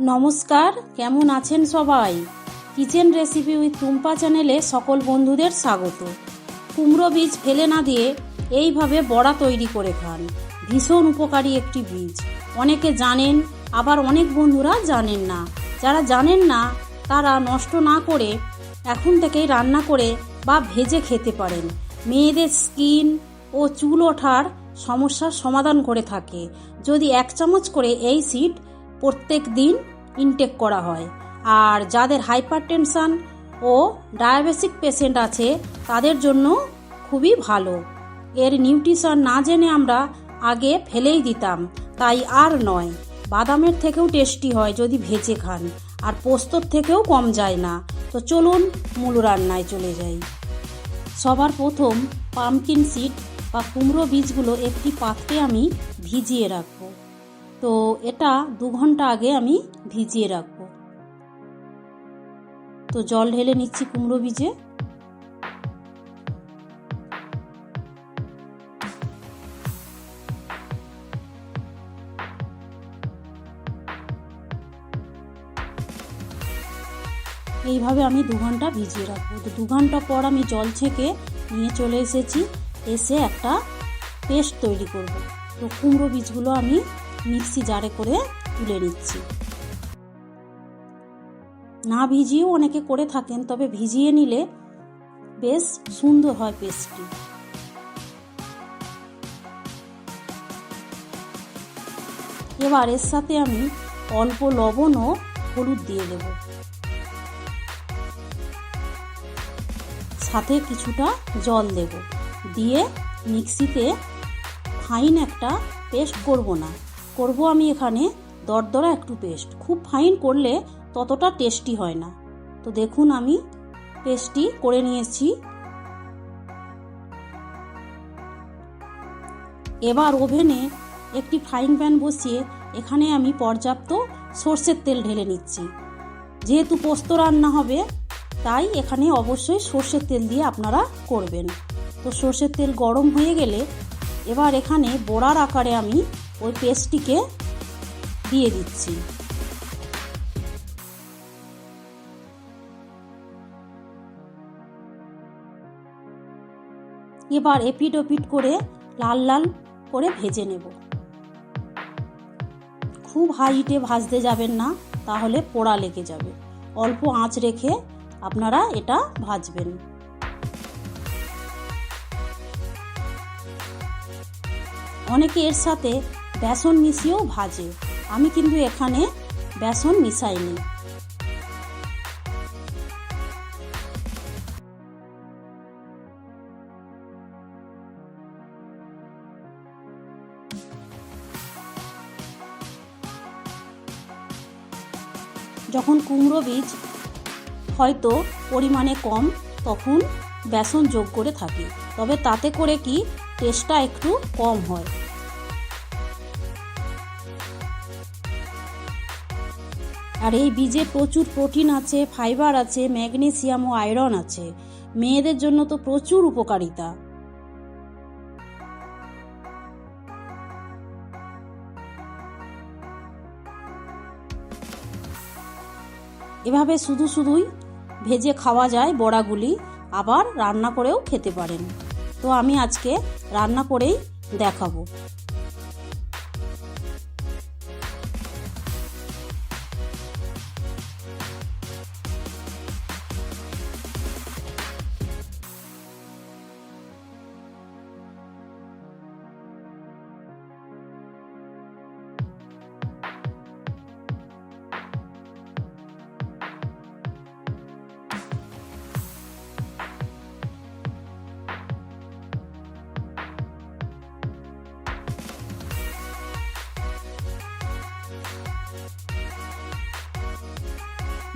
নমস্কার, কেমন আছেন সবাই? কিচেন রেসিপি উইথ টুম্পা চ্যানেলে সকল বন্ধুদের স্বাগত। কুমড়ো বীজ ফেলে না দিয়ে এইভাবে বড়া তৈরি করে খান। ভীষণ উপকারী একটি বীজ। অনেকে জানেন, আবার অনেক বন্ধুরা জানেন না। যারা জানেন না, তারা নষ্ট না করে এখন থেকেই রান্না করে বা ভেজে খেতে পারেন। মেয়েদের স্কিন ও চুল ওঠার সমস্যার সমাধান করে থাকে। যদি এক চামচ করে এই সিড প্রত্যেক দিন ইনটেক করা হয়। আর যাদের হাইপার টেনশন ও ডায়াবেটিক পেশেন্ট আছে, তাদের জন্য খুবই ভালো। এর নিউট্রিশন না জেনে আমরা আগে ফেলেই দিতাম, তাই আর নয়। বাদামের থেকেও টেস্টি হয় যদি ভেজে খান, আর পোস্তর থেকেও কম যায় না। তো চলুন মূল রান্নায় চলে যাই। সবার প্রথম পামকিন সিড বা কুমড়ো বীজগুলো একটি পাত্রে আমি ভিজিয়ে রাখব। তো এটা দু ঘণ্টা আগে আমি ভিজিয়ে রাখব। তো জল ঢেলে নিচ্ছি কুমড়ো বীজে। এইভাবে আমি দু ঘণ্টা ভিজিয়ে রাখব। তো দু ঘণ্টা পর আমি জল ছেঁকে নিয়ে চলে এসেছি। এসে একটা পেস্ট তৈরি করব। তো কুমড়ো বীজগুলো আমি মিক্সি জারে করে তুলে নিচ্ছি। না ভিজিয়েও অনেকে করে থাকেন, তবে ভিজিয়ে নিলে বেশ সুন্দর হয় পেস্টটি। এবার এর সাথে আমি অল্প লবণ ও হলুদ দিয়ে দেব। সাথে কিছুটা জল দেব। দিয়ে মিক্সিতে ফাইন একটা পেস্ট করব না। করব আমি এখানে? দরদরা একটু পেস্ট খুব ফাইন করলে ততটা টেস্টি হয় না। তো দেখুন আমি পেস্টটি করে নিয়েছি। এবার ওভেনে একটি ফ্রাইং প্যান বসিয়ে এখানে আমি পর্যাপ্ত সর্ষের তেল ঢেলে নিচ্ছি। যেহেতু পোস্ত রান্না হবে, তাই এখানে অবশ্যই সর্ষের তেল দিয়ে আপনারা করবেন। তো সর্ষের তেল গরম হয়ে গেলে এবার এখানে বড়ার আকারে আমি ওই পেস্টটিকে দিয়ে দিচ্ছি। এবার এপিট ওপিট করে লাল লাল করে ভেজে নেব। খুব হাইটে ভাজতে যাবেন না, তাহলে পোড়া লেগে যাবে। অল্প আঁচ রেখে আপনারা এটা ভাজবেন। অনেকে এর সাথে বেসন মিশিয়েও ভাজে। আমি কিন্তু এখানে বেসন মিশাইনি। যখন কুমড়ো বীজ হয়তো পরিমাণে কম, তখন বেসন যোগ করে থাকি। তবে তাতে করে কি টেস্টটা একটু কম হয়। আর এই বীজে প্রচুর প্রোটিন আছে, ফাইবার আছে, ম্যাগনেসিয়াম ও আয়রন আছে। মেয়েদের জন্য তো প্রচুর উপকারিতা। এভাবে শুধু শুধুই ভেজে খাওয়া যায় বড়াগুলি, আবার রান্না করেও খেতে পারেন। তো আমি আজকে রান্না করেই দেখাবো।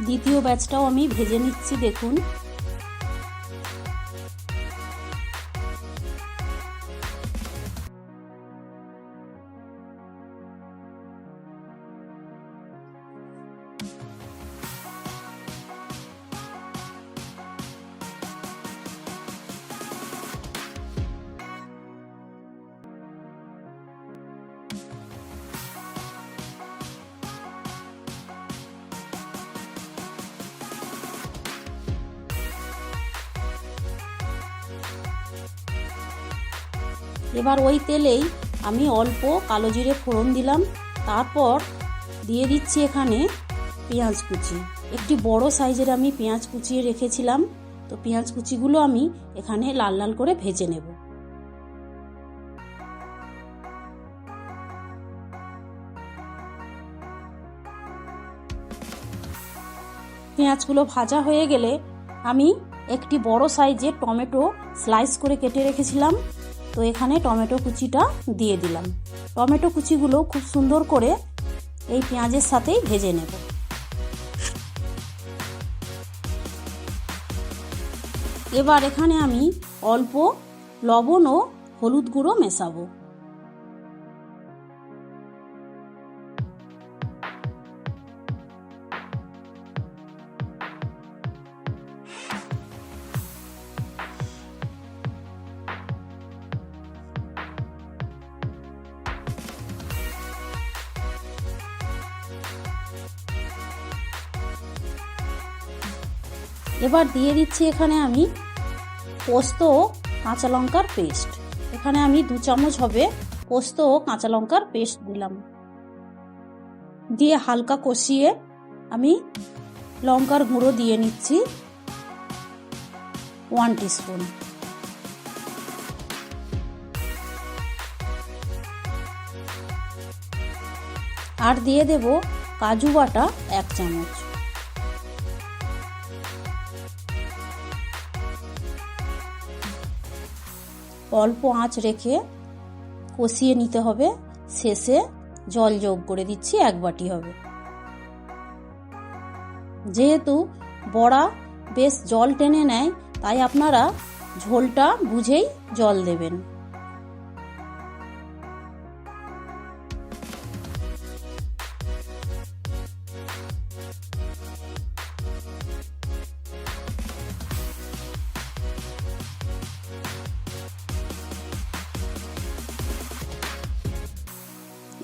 দ্বিতীয় ব্যাচটাও আমি ভেজে নিচ্ছি দেখুন। এবার ওই তেলেই আমি অল্প কালো জিরে ফোড়ন দিলাম। তারপর দিয়ে দিচ্ছি এখানে পেঁয়াজ কুচি। একটি বড় সাইজের আমি পেঁয়াজ কুচিয়ে রেখেছিলাম। তো পেঁয়াজ কুচিগুলো আমি এখানে লাল লাল করে ভেজে নেব। পেঁয়াজগুলো ভাজা হয়ে গেলে আমি একটি বড় সাইজের টমেটো স্লাইস করে কেটে রেখেছিলাম। তো এখানে টমেটো কুচিটা দিয়ে দিলাম। টমেটো কুচিগুলো খুব সুন্দর করে এই পেঁয়াজের সাথেই ভেজে নেব। এবার এখানে আমি অল্প লবণ ও হলুদ গুঁড়ো মেশাবো। এবার দিয়ে দিচ্ছি এখানে আমি পোস্ত ও কাঁচা লঙ্কার পেস্ট। এখানে আমি দু চামচ হবে পোস্ত ও কাঁচা লঙ্কার পেস্ট দিলাম। দিয়ে হালকা কষিয়ে আমি লঙ্কার গুঁড়ো দিয়ে নিচ্ছি ওয়ান টিস্পুন। আর দিয়ে দেব কাজু বাটা এক চামচ। অল্প আঁচ রেখে কষিয়ে নিতে হবে। শেষে জল যোগ করে দিচ্ছি, এক বাটি হবে। যেহেতু বড়া বেশ জল টেনে নেয়, তাই আপনারা ঝোলটা বুঝেই জল দেবেন।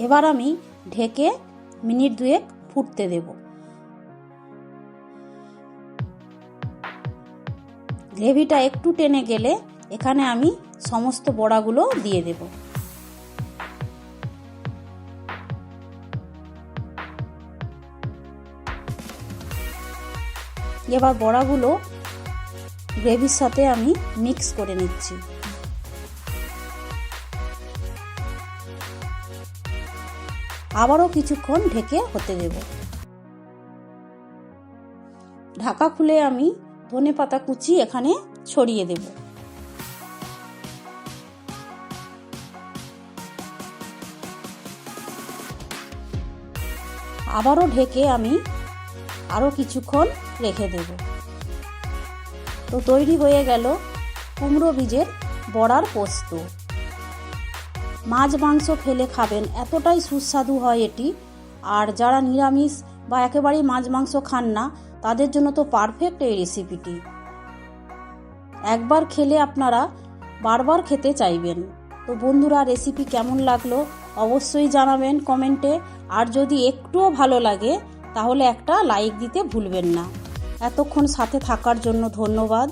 এবার আমি ঢেকে মিনিট দুয়েক ফুটতে দেব। গ্রেভিটা একটু টেনে গেলে এখানে আমি সমস্ত বড়াগুলো দিয়ে দেব। এবার বড়াগুলো গ্রেভির সাথে আমি মিক্স করে নিচ্ছি। আবারও কিছুক্ষণ ঢেকে হতে দেব। ঢাকা খুলে আমি ধনে পাতা কুচি এখানে ছড়িয়ে দেব। আবারও ঢেকে আমি আরও কিছুক্ষণ রেখে দেব। তো তৈরি হয়ে গেল কুমড়ো বীজের বড়ার পোস্ত। মাছ মাংস ফেলে খাবেন, এতটাই সুস্বাদু হয় এটি। আর যারা নিরামিষ বা একেবারেই মাছ মাংস খান না, তাদের জন্য তো পারফেক্ট এই রেসিপিটি একবার খেলে আপনারা বারবার খেতে চাইবেন। তো বন্ধুরা রেসিপি কেমন লাগল অবশ্যই জানাবেন কমেন্টে। আর যদি একটুও ভালো লাগে, তাহলে একটা লাইক দিতে ভুলবেন না। এতক্ষণ সাথে থাকার জন্য ধন্যবাদ।